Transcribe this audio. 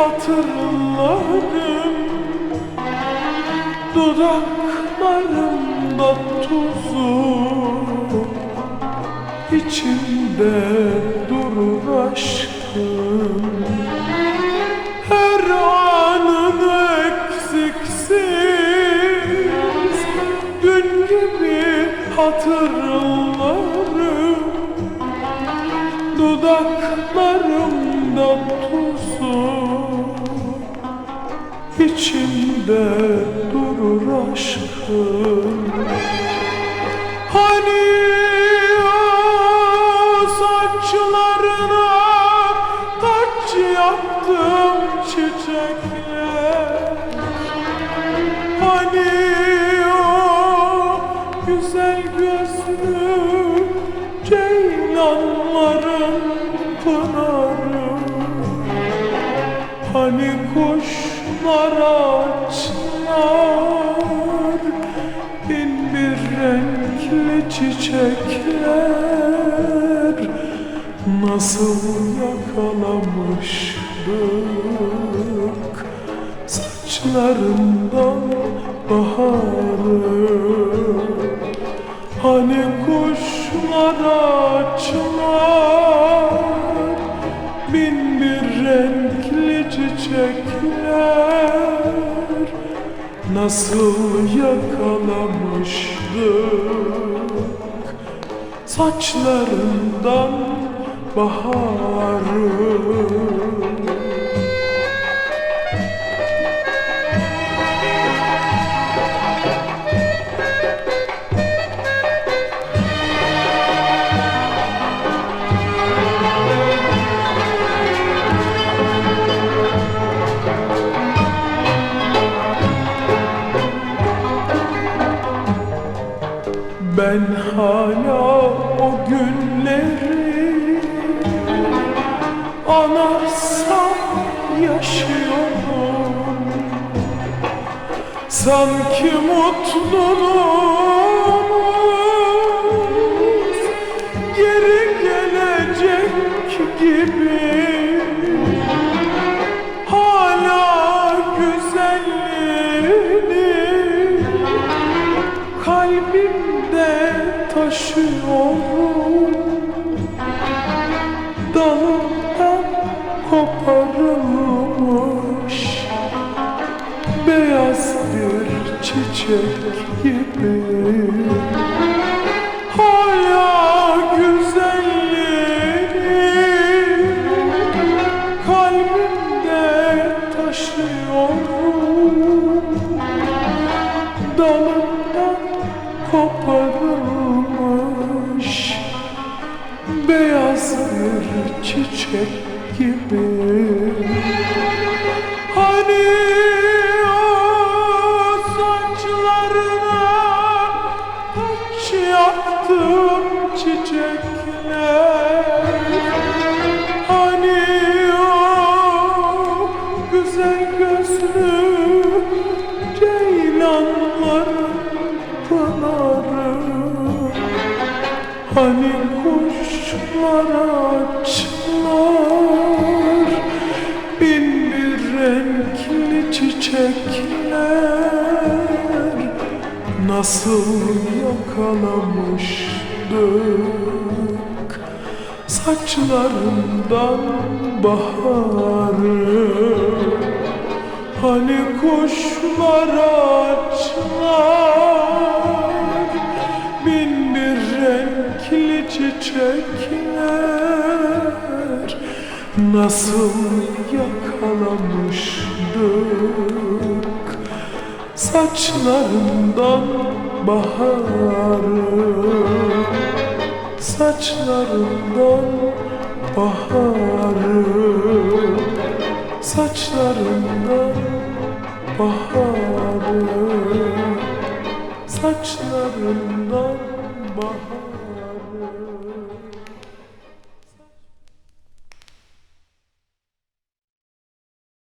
hatırladım Dudaklarımda tuzu içimde durur aşkım. Her anını eksiksiz Dün gibi hatırlarım. Dudaklarımda tuzu içimde durur aşkım. Hani o saçlarına taç yaptım çiçekler. Hani o güzel gözlü Hani kuşlar açlar bin bir renkli çiçekler. Nasıl yakalamıştık saçlarından baharı Hani kuşlar açlar bin çiçekler Nasıl yakalamıştık saçlarından baharı hala o günleri anarsam yaşıyorum. Sanki mutluluğumuz taşıyorum. Dalından koparılmış Beyaz bir çiçek gibi. Hala güzelliğini kalbimde taşıyorum. Dalından koparılmış beyaz bir çiçek gibi Hani kuşlar açlar Bin bir renkli çiçekler Nasıl yakalamıştık? Saçlarından baharı Hani kuşlar açlar çiçekler Nasıl yakalamıştık? Saçlarından baharı. Saçlarından baharı. Saçlarından baharı. Saçlarından bahar